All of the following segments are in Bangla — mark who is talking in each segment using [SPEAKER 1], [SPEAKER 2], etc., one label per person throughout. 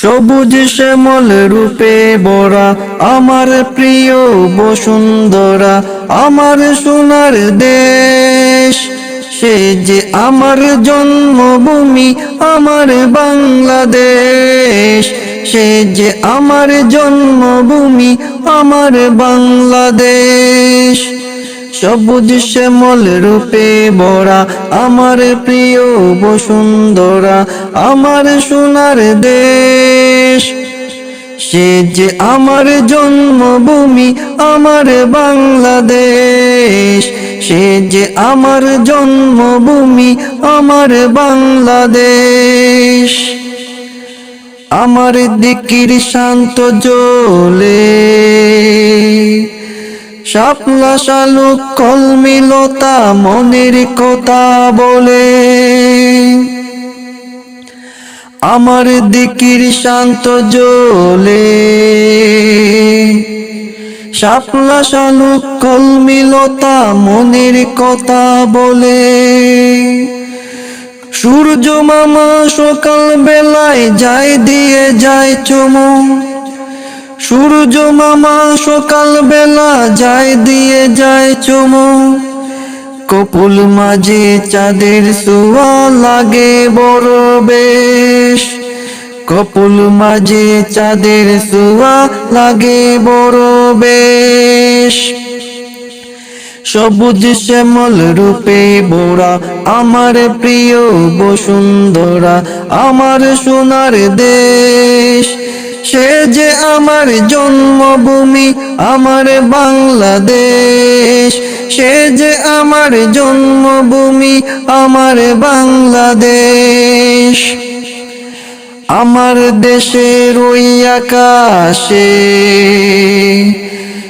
[SPEAKER 1] সবুজ শ্যামল রূপে বরা, আমার প্রিয় বসুন্ধরা, আমার সোনার দেশ। সে যে আমার জন্মভূমি, আমার বাংলাদেশ। সে যে আমার জন্মভূমি, আমার বাংলাদেশ। সবুজ শ্যামল রূপে বরা আমার প্রিয় বসুন্ধরা, আমার সোনার দেশ। সে যে আমার জন্মভূমি, আমার বাংলাদেশ। সে যে আমার জন্মভূমি, আমার বাংলাদেশ। আমার দিকির শান্ত জলে শাপলা শালুক কলমিলতা মনের কথা বলে। আমার দিকির শান্ত জলে। শাপলা শালুক কলমিলতা মনের কথা বলে। সূর্য মামা সকাল বেলায় যায় দিয়ে যায় চমু। সূর্য মামা সকাল বেলা যায়, দিয়ে যায় চমু। কপুল মাঝে চাঁদের সুয়া লাগে বড় বেশ। কপুল মাঝে চাঁদের সুয়া লাগে বড় বেশ। সবুজ শ্যামল রূপে বোরা আমার প্রিয় বসুন্ধরা, আমার সোনার দেশ। সে যে আমার জন্মভূমি, আমার বাংলাদেশ। সে যে আমার জন্মভূমি, আমার বাংলাদেশ। আমার দেশের ওই আকাশে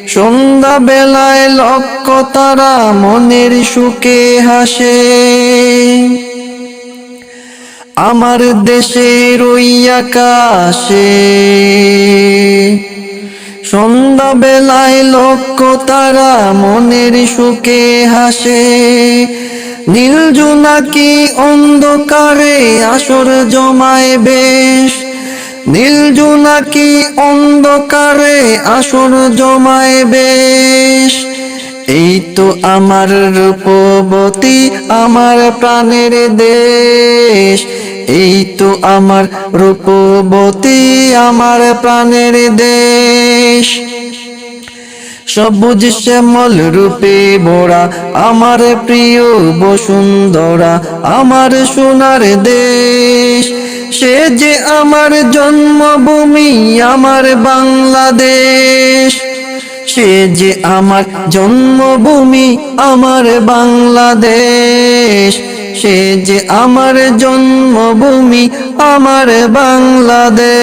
[SPEAKER 1] সন্ধ্যা বেলায় লক্ষ তারা মনের সুখে হাসে। আমার দেশের ওই আকাশে। সন্ধ্যা বেলায় লক্ষ তারা মনের সুখে হাসে। নীল জোনাকি অন্ধকারে আসর জমায় বেশ? নীল জোনাকি অন্ধকারে আসর জমায় বেশ? এই তো আমার রূপবতী, আমার প্রাণের দেশ। এই তো আমার রূপবতী, আমার প্রাণের দেশ। সবুজ শ্যামল রূপে ভরা আমার প্রিয় বসুন্ধরা, আমার সোনার দেশ। সে যে আমার জন্মভূমি, আমার বাংলাদেশ। সে যে আমার জন্মভূমি, আমার বাংলাদেশ। সে যে আমার জন্মভূমি আমার বাংলাদেশ।